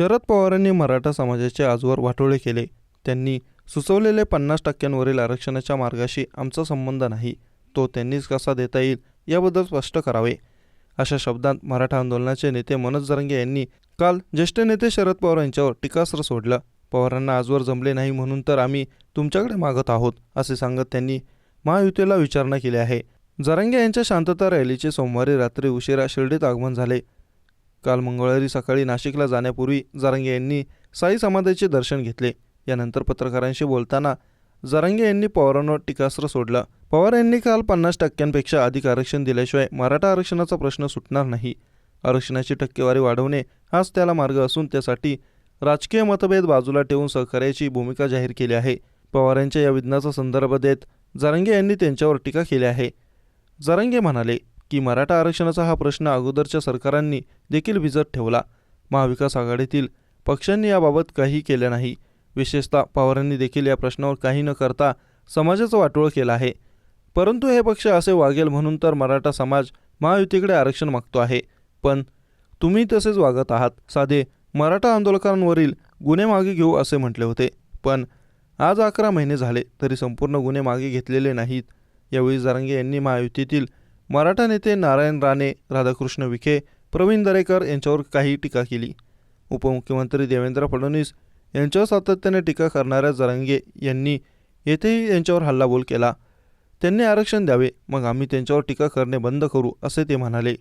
शरद पवारांनी मराठा समाजाचे आजवर वाटोळे केले. त्यांनी सुचवलेले पन्नास टक्क्यांवरील आरक्षणाच्या मार्गाशी आमचा संबंध नाही. तो त्यांनीच कसा देता येईल याबद्दल स्पष्ट करावे. अशा शब्दांत मराठा आंदोलनाचे नेते मनोज जरंगे यांनी काल ज्येष्ठ नेते शरद पवार यांच्यावर टीकास्त्र सोडलं. पवारांना आजवर जमले नाही म्हणून तर आम्ही तुमच्याकडे मागत आहोत असे सांगत त्यांनी महायुतीला विचारणा केली आहे. जरंगे यांच्या शांतता रॅलीचे सोमवारी रात्री उशिरा शिर्डीत आगमन झाले. काल मंगळवारी सकाळी नाशिकला जाण्यापूर्वी जारंगे यांनी साई समाधीचे दर्शन घेतले. यानंतर पत्रकारांशी बोलताना जारंगे यांनी पवारांवर टीकास्त्र सोडलं. पवार यांनी काल पन्नास टक्क्यांपेक्षा अधिक आरक्षण दिल्याशिवाय मराठा आरक्षणाचा प्रश्न सुटणार नाही. आरक्षणाची टक्केवारी वाढवणे हाच त्याला मार्ग असून त्यासाठी राजकीय मतभेद बाजूला ठेवून सहकार्याची भूमिका जाहीर केली आहे. पवार यांच्या या विज्ञाचा संदर्भ देत जारंगे यांनी त्यांच्यावर टीका केली आहे. जरांगे म्हणाले की मराठा आरक्षणाचा हा प्रश्न अगोदरच्या सरकारांनी देखील भिजत ठेवला. महाविकास आघाडीतील पक्षांनी याबाबत काही केले नाही. विशेषतः पवारांनी देखील या प्रश्नावर काही न करता समाजाचं वाटोळ केलं आहे. परंतु हे पक्ष असे वागेल म्हणून तर मराठा समाज महायुतीकडे आरक्षण मागतो आहे. पण तुम्ही तसेच वागत आहात. साधे मराठा आंदोलकांवरील गुन्हे मागे घेऊ असे म्हटले होते. पण आज अकरा महिने झाले तरी संपूर्ण गुन्हे मागे घेतलेले नाहीत. यावेळी जारंगे यांनी महायुतीतील मराठा नेते नारायण राणे राधाकृष्ण विखे प्रवीण दरेकर यांच्यावर काही टीका केली. उपमुख्यमंत्री देवेंद्र फडणवीस यांच्यावर सातत्याने टीका करणाऱ्या जरांगे यांनी येथेही यांच्यावर हल्लाबोल केला. त्यांनी आरक्षण द्यावे मग आम्ही त्यांच्यावर टीका करणे बंद करू असे ते म्हणाले.